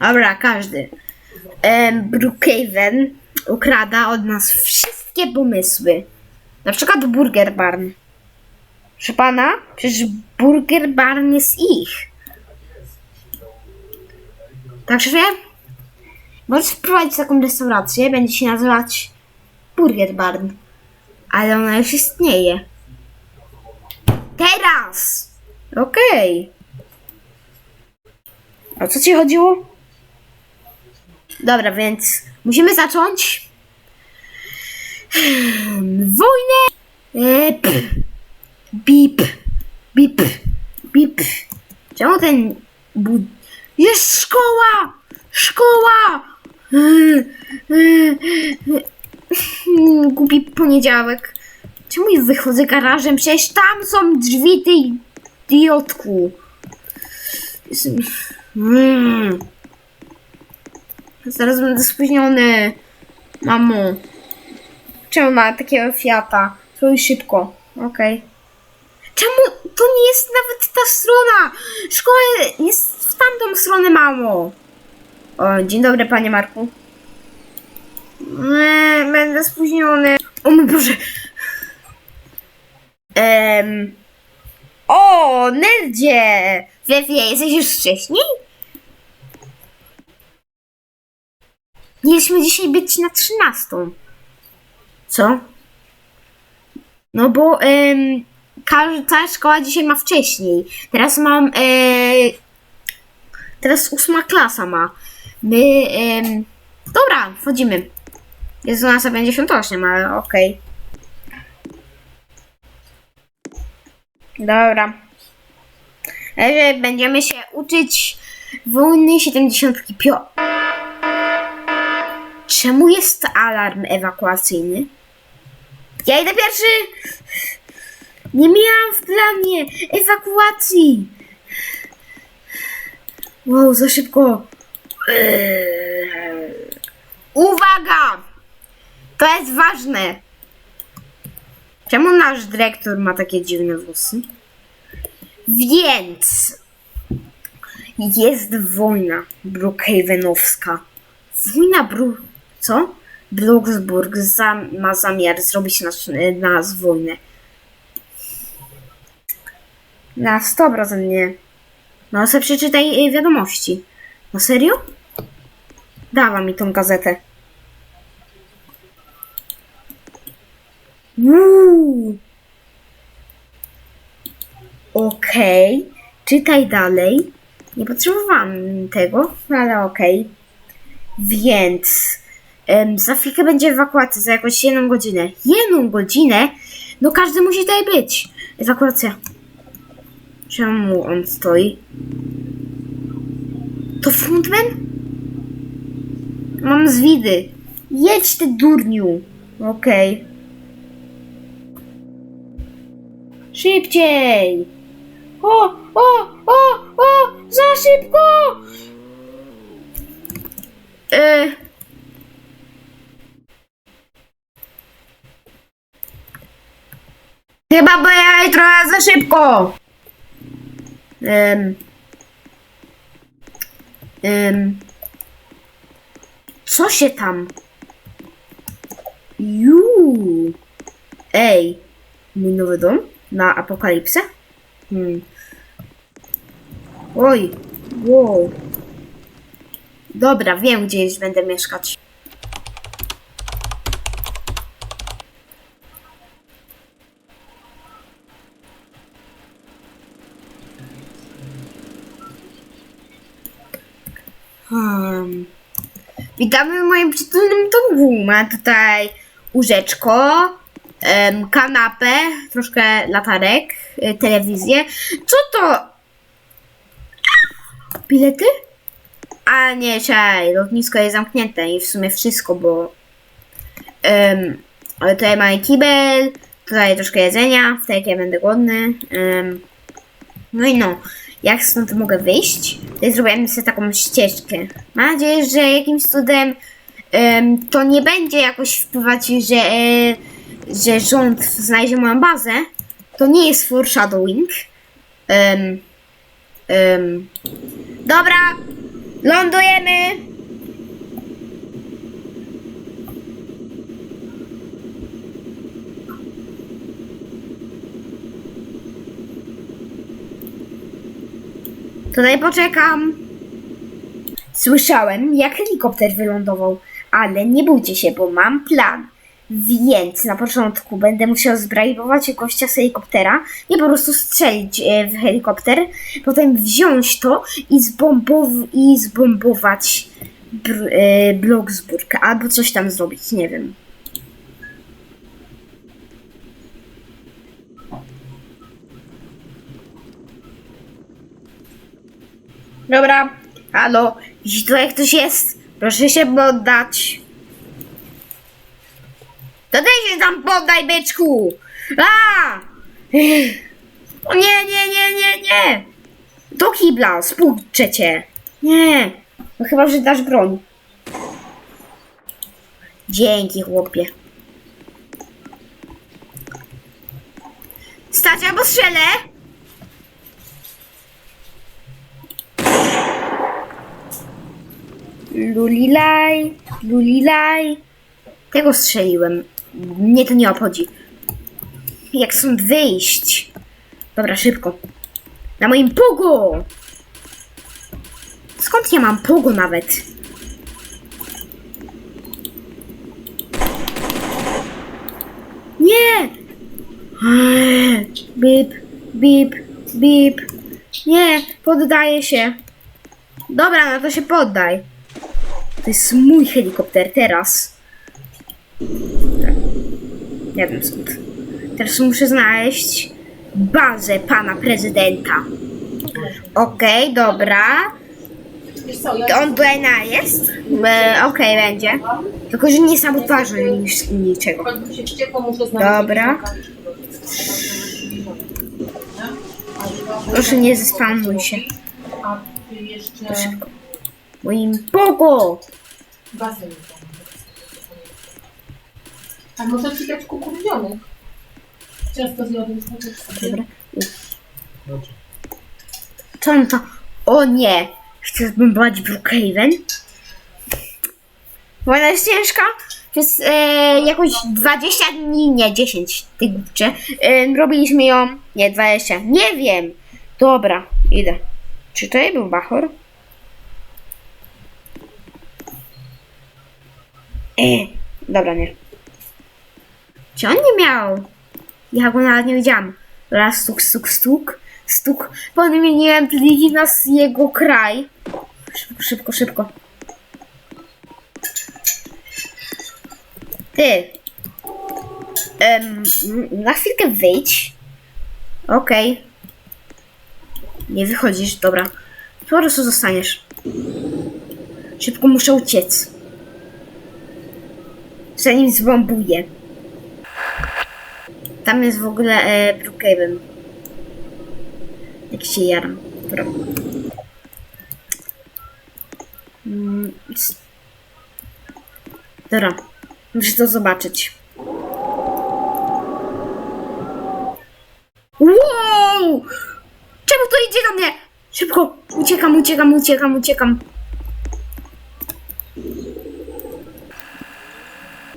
Dobra, każdy. Em, Brookhaven ukrada od nas wszystkie pomysły. Na przykład Burger Barn. Proszę pana, przecież Burger Barn jest ich. Tak, szefie? Możesz wprowadzić taką restaurację, będzie się nazywać Burger Barn. Ale ona już istnieje. Teraz! Okej. O co ci chodziło? Dobra, więc musimy zacząć wojnę. E, p, bip, bip, bip. Czemu ten bud... Jest szkoła! Szkoła! E, Głupi poniedziałek. Czemu ja wychodzę garażem? Przecież tam są drzwi tej idiotku. Jestem... Mm. Zaraz będę spóźniony. Mamo. Czemu ma takiego Fiata? Trój szybko. Okej. Czemu to nie jest nawet ta strona? Szkoła jest w tamtą stronę, mamo. O, dzień dobry, panie Marku. Nie, będę spóźniony. O mój Boże. Em. O, nerdzie! Wie, jesteś już wcześniej? Mieliśmy dzisiaj być na 13. Co? No bo em, każda szkoła dzisiaj ma wcześniej. Teraz mam. E, teraz ósma klasa ma. My. dobra, wchodzimy. Jest u nas 58, ale okej. Dobra. E, Będziemy się uczyć wojny 75. Czemu jest alarm ewakuacyjny? Ja idę pierwszy! Nie miałam w planie ewakuacji! Wow, za szybko! Eee. Uwaga! To jest ważne! Czemu nasz dyrektor ma takie dziwne włosy? Więc jest wojna Brookhavenowska. Wojna Bru... Co? Bloksburg za, ma zamiar zrobić nas, nas wojnę. Na 100% nie. No sobie przeczytaj y, wiadomości. No serio? Dawa mi tą gazetę. Okej. Czytaj dalej. Nie potrzebowałam tego, no ale okej. Więc em, za chwilkę będzie ewakuacja, za jakąś jedną godzinę. Jedną godzinę? No każdy musi tutaj być. Ewakuacja. Czemu on stoi? To Fundman? Mam zwidy. Jedź ty durniu. Okej. Szybciej! O, o, o, o! Za szybko! E... Chyba pojechałeś trochę za szybko. Em. Co się tam? Juu. Ej, mój nowy dom na apokalipsę? Hmm. Oj, wow. Dobra, wiem gdzie już będę mieszkać. Hmm. Witamy w moim przytulnym domu. Ma tutaj łóżeczko, kanapę, troszkę latarek, y, telewizję. Co to? Bilety? A nie, czekaj, lotnisko jest zamknięte i w sumie wszystko, bo... em, ale tutaj mamy kibel, tutaj troszkę jedzenia, w jak ja będę głodny. em, no i no, jak stąd mogę wyjść? Tutaj zrobiłem sobie taką ścieżkę. Mam nadzieję, że jakimś cudem em, to nie będzie jakoś wpływać, że, e, że rząd znajdzie moją bazę. To nie jest foreshadowing. Em, em, dobra, lądujemy. Tutaj poczekam. Słyszałem, jak helikopter wylądował, ale nie bójcie się, bo mam plan. Więc na początku będę musiał zbrajbować gościa z helikoptera i po prostu strzelić e, w helikopter, potem wziąć to i, zbombow- i zbombować br- e, Bloksburg albo coś tam zrobić, nie wiem. Dobra, halo, jeśli tutaj ktoś jest, proszę się poddać. To ty się tam poddaj, byczku! A! O nie, nie, nie, nie, nie! Do kibla, spójrzcie cię! Nie! No chyba, że dasz broń. Dzięki, chłopie. Stać albo strzelę! Lulilaj, lulilaj. Tego strzeliłem. Mnie to nie obchodzi. Jak stąd wyjść? Dobra, szybko. Na moim pogo! Skąd ja mam pogo nawet? Nie! Bip, bip, bip. Nie, poddaję się. Dobra, no to się poddaj. To jest mój helikopter teraz. Nie wiem skąd. Teraz muszę znaleźć bazę pana prezydenta. Okej, dobra. Wiesz co, ja To on jest? E, Okej, będzie. Tylko, że nie sabotażuj nic, niczego. Się muszę znaleźć... Dobra. Proszę nie zespanuj się. A ty jeszcze... To szybko. Moim! Basen. A może ci dać kukurydzonych? Często zjadłem sobie. Dobra. Co on to? O nie! Chcę zbombować Brookhaven? Bo ona jest ciężka. Przez e, jakoś 20 dni, nie 10, ty głupcze. E, robiliśmy ją. Nie, 20. Nie wiem. Dobra, idę. Czy to był Bachor? E, dobra, nie. On nie miał? Ja go nawet nie widziałam. Raz stuk, stuk, stuk, stuk. Podmieniłem pliki na jego kraj. Szybko, szybko, szybko. Ty. Em, na chwilkę wyjdź. Okej. Nie wychodzisz, dobra. Po prostu zostaniesz. Szybko muszę uciec. Zanim zbombuję. Tam jest w ogóle e, Brookhaven. Jak się jaram. Dobra. Mm, Dobra. Muszę to zobaczyć. Wow! Czemu to idzie na mnie? Szybko! Uciekam, uciekam, uciekam, uciekam.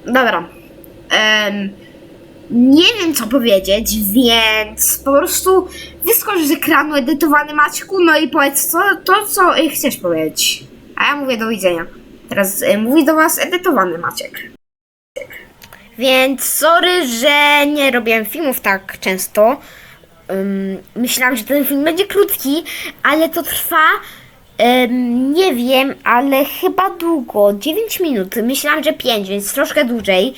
Dobra. Em, nie wiem co powiedzieć, więc po prostu wyskocz z ekranu edytowany Maćku, no i powiedz to, co y, chcesz powiedzieć. A ja mówię do widzenia. Teraz y, mówi do was edytowany Maciek. Więc sorry, że nie robiłem filmów tak często. Ym, myślałam, że ten film będzie krótki, ale to trwa. Nie wiem, ale chyba długo. 9 minut. Myślałam, że 5, więc troszkę dłużej.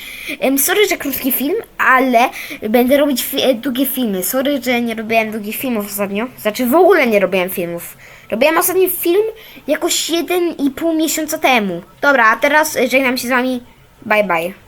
Sorry, że krótki film, ale będę robić e, długie filmy. Sorry, że nie robiłem długich filmów ostatnio. Znaczy w ogóle nie robiłem filmów. Robiłem ostatni film jakoś 1,5 miesiąca temu. Dobra, a teraz żegnam się z wami. Bye bye.